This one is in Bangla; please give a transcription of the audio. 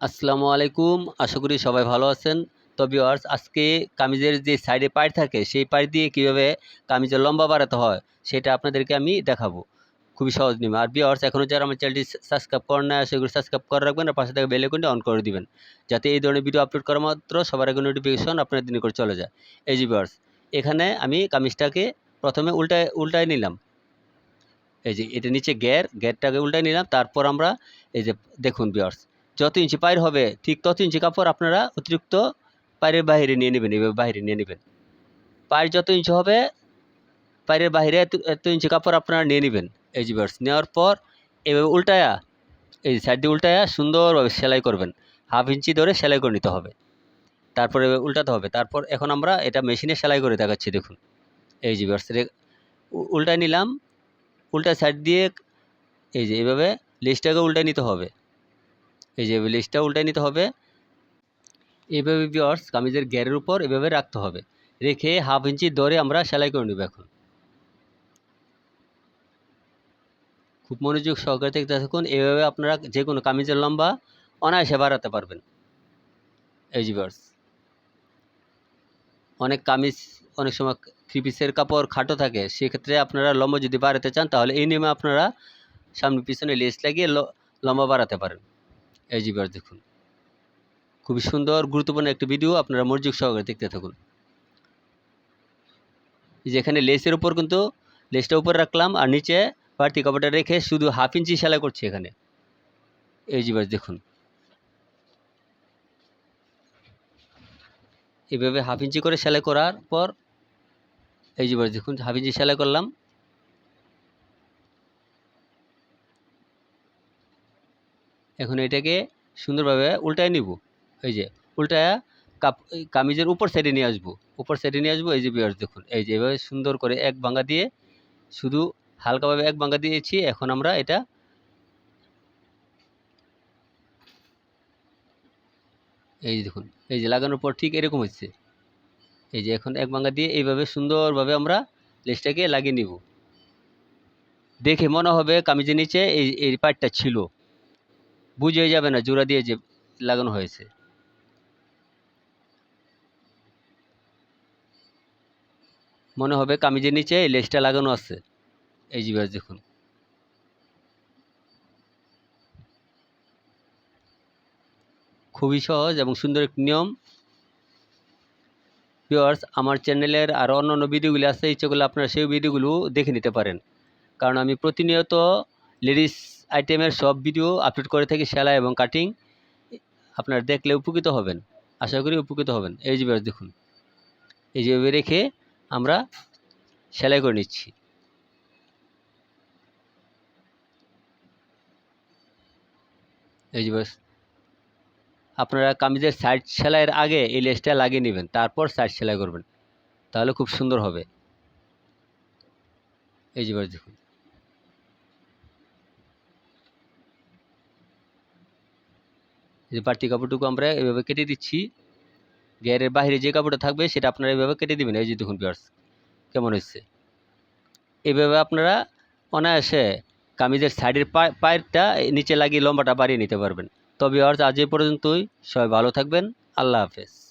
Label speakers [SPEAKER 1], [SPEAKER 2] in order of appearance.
[SPEAKER 1] আসসালামু আলাইকুম। আশা করি সবাই ভালো আছেন। তো ভিউয়ার্স আজকে কামিজের যে সাইডে পাইট থাকে, সেই পাইট দিয়ে কীভাবে কামিজের লম্বা বাড়াতে হয়, সেটা আপনাদেরকে আমি দেখাবো। খুবই সহজ নিয়ম। আর ভিউয়ার্স এখনও যারা আমার চ্যানেলটি সাবস্ক্রাইব করেন না সেগুলো সাবস্ক্রাইব করে রাখবেন আর পাশে থেকে বেল আইকনটি অন করে দিবেন। যাতে এই ধরনের ভিডিও আপলোড করা মাত্র সবার আগে নোটিফিকেশন আপনার দিনে করে চলে যায়। এই যে ভিউয়ার্স এখানে আমি কামিজটাকে প্রথমে উল্টায় উল্টায় নিলাম। এই যে এটা নিচে গ্যার গ্যারটাকে উল্টায় নিলাম। তারপর আমরা এই যে, দেখুন ভিউয়ার্স যত ইঞ্চি পায়ের হবে, ঠিক তত ইঞ্চি কাপড় আপনারা অতিরিক্ত পায়ের বাইরে নিয়ে নেবেন, এভাবে বাইরে নিয়ে নেবেন। পায়ের যত ইঞ্চি হবে, পায়ের বাইরে এত ইঞ্চি কাপড় আপনারা নিয়ে নেবেন, এই যে বার্স নেওয়ার পর এভাবে উল্টায়া, এই সাইড দিয়ে উল্টায়া সুন্দরভাবে সেলাই করবেন। হাফ ইঞ্চি ধরে সেলাই করে নিতে হবে। তারপরে উল্টাতে হবে। তারপর এখন আমরা এটা মেশিনে সেলাই করে দেখাচ্ছি, দেখুন। এই যে বার্স উল্টায় নিলাম। উল্টা সাইড দিয়ে, এই যে এইভাবে লেসটাকে উল্টায় নিতে হবে। এই যে লেসটা উল্টে নিতে হবে। এইভাবে বিয়ার্স কামিজের গ্যারের উপর এভাবে রাখতে হবে। রেখে হাফ ইঞ্চি দরে আমরা সেলাই করে নেব এখন। খুব মনোযোগ সহকারে দেখতে থাকুন। এভাবে আপনারা যে কোনো কামিজের লম্বা অনায়াসে বাড়াতে পারবেন। এই যে বিয়ার্স অনেক কামিজ অনেক সময় থ্রি পিসের কাপড় খাটো থাকে। সেক্ষেত্রে আপনারা লম্বা যদি বাড়াতে চান, তাহলে এই নিয়মে আপনারা সামনে পিছনে লেস লাগিয়ে লম্বা বাড়াতে পারেন। এই দেখুন। খুবই সুন্দর, গুরুত্বপূর্ণ একটি ভিডিও, আপনারা মনোযোগ সহকারে দেখতে থাকুন। যেখানে লেসের উপর কিন্তু, লেসটা উপর রাখলাম আর নিচে বাড়তি কাপড়টা রেখে শুধু হাফ ইঞ্চি সেলাই করছি এখানে। এই দেখুন। এভাবে হাফ ইঞ্চি করে সেলাই করার পর, এই যে দেখুন হাফ ইঞ্চি সেলাই করলাম। এখন এটাকে সুন্দরভাবে উল্টায় নিব। এই যে, উল্টায় কাপ কামিজের উপর সাইডে নিয়ে আসব। উপর সাইডে নিয়ে আসব। এই যে বিয়ার্স দেখুন, এই যে এভাবে সুন্দর করে এক ভাঙ্গা দিয়ে শুধু হালকাভাবে এক ভাঙ্গা দিয়েছি। এখন আমরা এটা এই যে দেখুন, এই যে লাগানোর পর ঠিক এরকম হচ্ছে। এই যে এখন এক ভাঙ্গা দিয়ে এইভাবে সুন্দরভাবে আমরা লেসটাকে লাগিয়ে নিব। দেখে মনে হবে কামিজের নিচে এই এই পার্টটা ছিল। বুঝে যাবে না, জোড়া দিয়ে যে লাগানো হয়েছে। মনে হবে কামিজের নিচে এই লেসটা লাগানো আছে। এই যে ব্যাস দেখুন। খুবই সহজ এবং সুন্দর একটি নিয়ম। ভিওয়ার্স আমার চ্যানেলের আরও অন্য অন্য ভিডিওগুলি আছে, ইচ্ছে করলে আপনারা সেই ভিডিওগুলো দেখে নিতে পারেন। কারণ আমি প্রতিনিয়ত লেডিস আইটেমের সব ভিডিও আপলোড করে থাকি সেলাই এবং কাটিং আপনারা দেখলে উপকৃত হবেন। আশা করি উপকৃত হবেন। এই যে দেখুন। এই যেভাবে রেখে আমরা সেলাই করে নিচ্ছি। এই যে আপনারা কামিজের সাইড সেলাইয়ের আগে এই লেসটা লাগিয়ে নেবেন, তারপর সাইড সেলাই করবেন। তাহলে খুব সুন্দর হবে। এই যে দেখুন। যে বাড়তি কাপড়টুকু আমরা এভাবে কেটে দিচ্ছি। গ্যারের বাইরে যে কাপড়টা থাকবে সেটা আপনারা এভাবে কেটে দেবেন। এই যে দেখুন বিয়ার্স কেমন হচ্ছে এভাবে আপনারা অনায়াসে কামিজের সাইডের পায়েরটা নিচে লাগিয়ে লম্বাটা বাড়িয়ে নিতে পারবেন। তবে আজ এ পর্যন্তই। সবাই ভালো থাকবেন। আল্লাহ হাফেজ।